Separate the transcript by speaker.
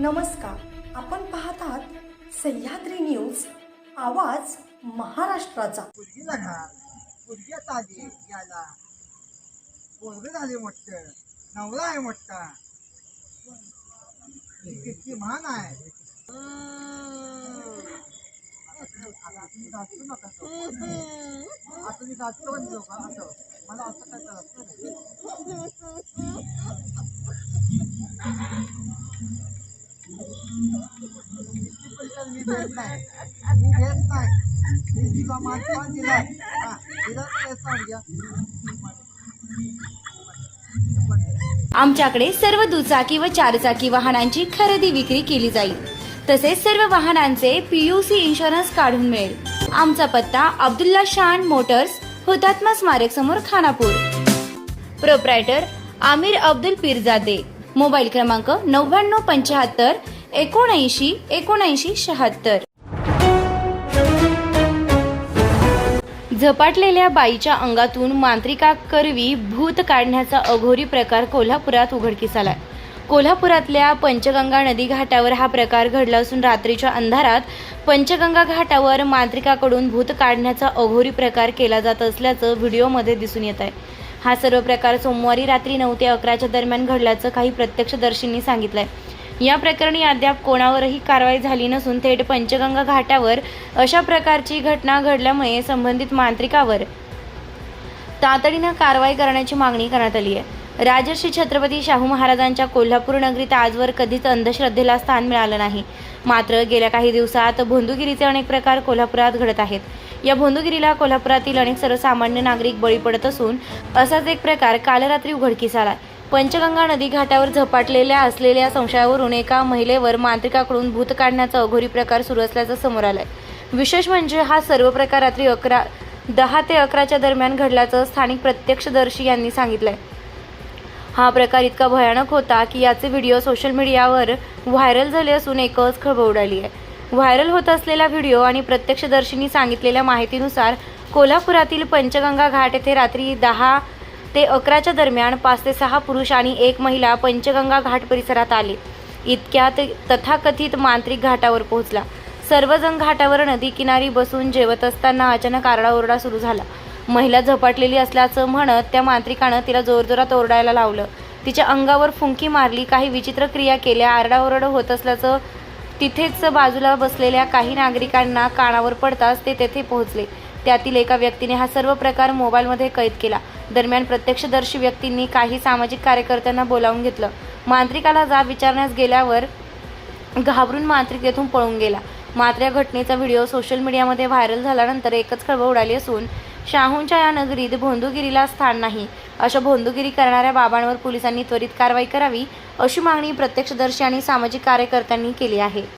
Speaker 1: नमस्कार. आपण पाहत आहात सह्याद्री न्यूज आवाज महाराष्ट्राचा.
Speaker 2: मुलगी जाणार मुलगी आली याला. पोरग झाले मोठं नवरा आहे मोठा. किती महान आहे. आता तुम्ही जातो नका तो. आता मी जातो म्हणतो का? असं. मला असं काय करायचं नाही. मी देत नाही मी देत नाही मी हा घ्या
Speaker 3: आमच्याकडे सर्व दुचाकी व चारचाकी वाहनांची खरेदी विक्री केली जाईल. तसेच सर्व वाहनांचे पीयूसी इन्शुरन्स काढून मिळेल. आमचा पत्ता अब्दुल्ला शान मोटर्स हुतात्मा स्मारक समोर खानापूर. प्रोप्रायटर आमिर अब्दुल पीरजादे. मोबाईल क्रमांक नव्याण्णव पंच्याहत्तर एकोणऐंशी एकोणऐंशी शहात्तर. झपाटलेल्या बाईच्या अंगातून मांत्रिका करवी भूत काढण्याचा अघोरी प्रकार कोल्हापुरात उघडकीस आलाय. कोल्हापुरातल्या पंचगंगा नदी घाटावर हा प्रकार घडला असून रात्रीच्या अंधारात पंचगंगा घाटावर मांत्रिकाकडून भूत काढण्याचा अघोरी प्रकार केला जात असल्याचं व्हिडिओमध्ये दिसून येत आहे. हा सर्व प्रकार सोमवारी रात्री नऊ ते अकराच्या दरम्यान घडल्याचं काही प्रत्यक्षदर्शींनी सांगितलंय. या प्रकरणी अद्याप कोणावरही कारवाई झाली नसून थेट पंचगंगा घाटावर अशा प्रकारची घटना घडल्यामुळे संबंधित मांत्रिकावर तातडीनं कारवाई करण्याची मागणी करण्यात आली आहे. राजर्षी छत्रपती शाहू महाराजांच्या कोल्हापूर नगरीत आजवर कधीच अंधश्रद्धेला स्थान मिळालं नाही. मात्र गेल्या काही दिवसात भोंदूगिरीचे अनेक प्रकार कोल्हापुरात घडत आहेत. या भोंदूगिरीला कोल्हापुरातील अनेक सर्वसामान्य नागरिक बळी पडत असून असाच एक प्रकार काल रात्री उघडकीस आला पंचगंगा नदी घाटावर झपाटलेल्या असलेल्या संशयावरून एका महिलेवर मांत्रिकाकडून भूत काढण्याचा अघोरी प्रकार सुरू असल्याचं समोर आलंय. विशेष म्हणजे हा सर्व प्रकार रात्री अकरा दहा ते अकराच्या दरम्यान घडल्याचं स्थानिक प्रत्यक्षदर्शी यांनी सांगितलंय. हा प्रकार इतका भयानक होता की याचे व्हिडिओ सोशल मीडियावर व्हायरल झाले असून एकच खळबळ उडाली आहे. व्हायरल होत असलेला व्हिडिओ आणि प्रत्यक्षदर्शींनी सांगितलेल्या माहितीनुसार कोल्हापुरातील पंचगंगा घाट येथे रात्री दहा ते अकराच्या दरम्यान पाच ते सहा पुरुष आणि एक महिला पंचगंगा घाट परिसरात आले. इतक्यात तथाकथित मांत्रिक घाटावर पोहोचला. सर्वजण घाटावर नदी किनारी बसून जेवत असताना अचानक आरडाओरडा सुरू झाला. महिला झपाटलेली असल्याचं म्हणत त्या मांत्रिकानं तिला जोरजोरात ओरडायला लावलं. तिच्या अंगावर फुंकी मारली काही विचित्र क्रिया केल्या आरडाओरड होत असल्याचं तिथेच बाजूला बसलेल्या काही नागरिकांना कानावर पडताच ते तेथे पोहोचले. त्यातील एका व्यक्तीने हा सर्व प्रकार मोबाईलमध्ये कैद केला. दरम्यान प्रत्यक्षदर्शी व्यक्तींनी काही सामाजिक कार्यकर्त्यांना बोलावून घेतलं. मांत्रिकाला जाब विचारण्यास गेल्यावर घाबरून मांत्रिक तेथून पळून गेला. मात्र या घटनेचा व्हिडिओ सोशल मीडियामध्ये व्हायरल झाल्यानंतर एकच खळबळ उडाली असून शाहूंच्या या नगरीत भोंदूगिरीला स्थान नाही. अशा भोंदूगिरी करणाऱ्या बाबांवर पोलिसांनी त्वरित कारवाई करावी अशी मागणी प्रत्यक्षदर्शी आणि सामाजिक कार्यकर्त्यांनी केली आहे.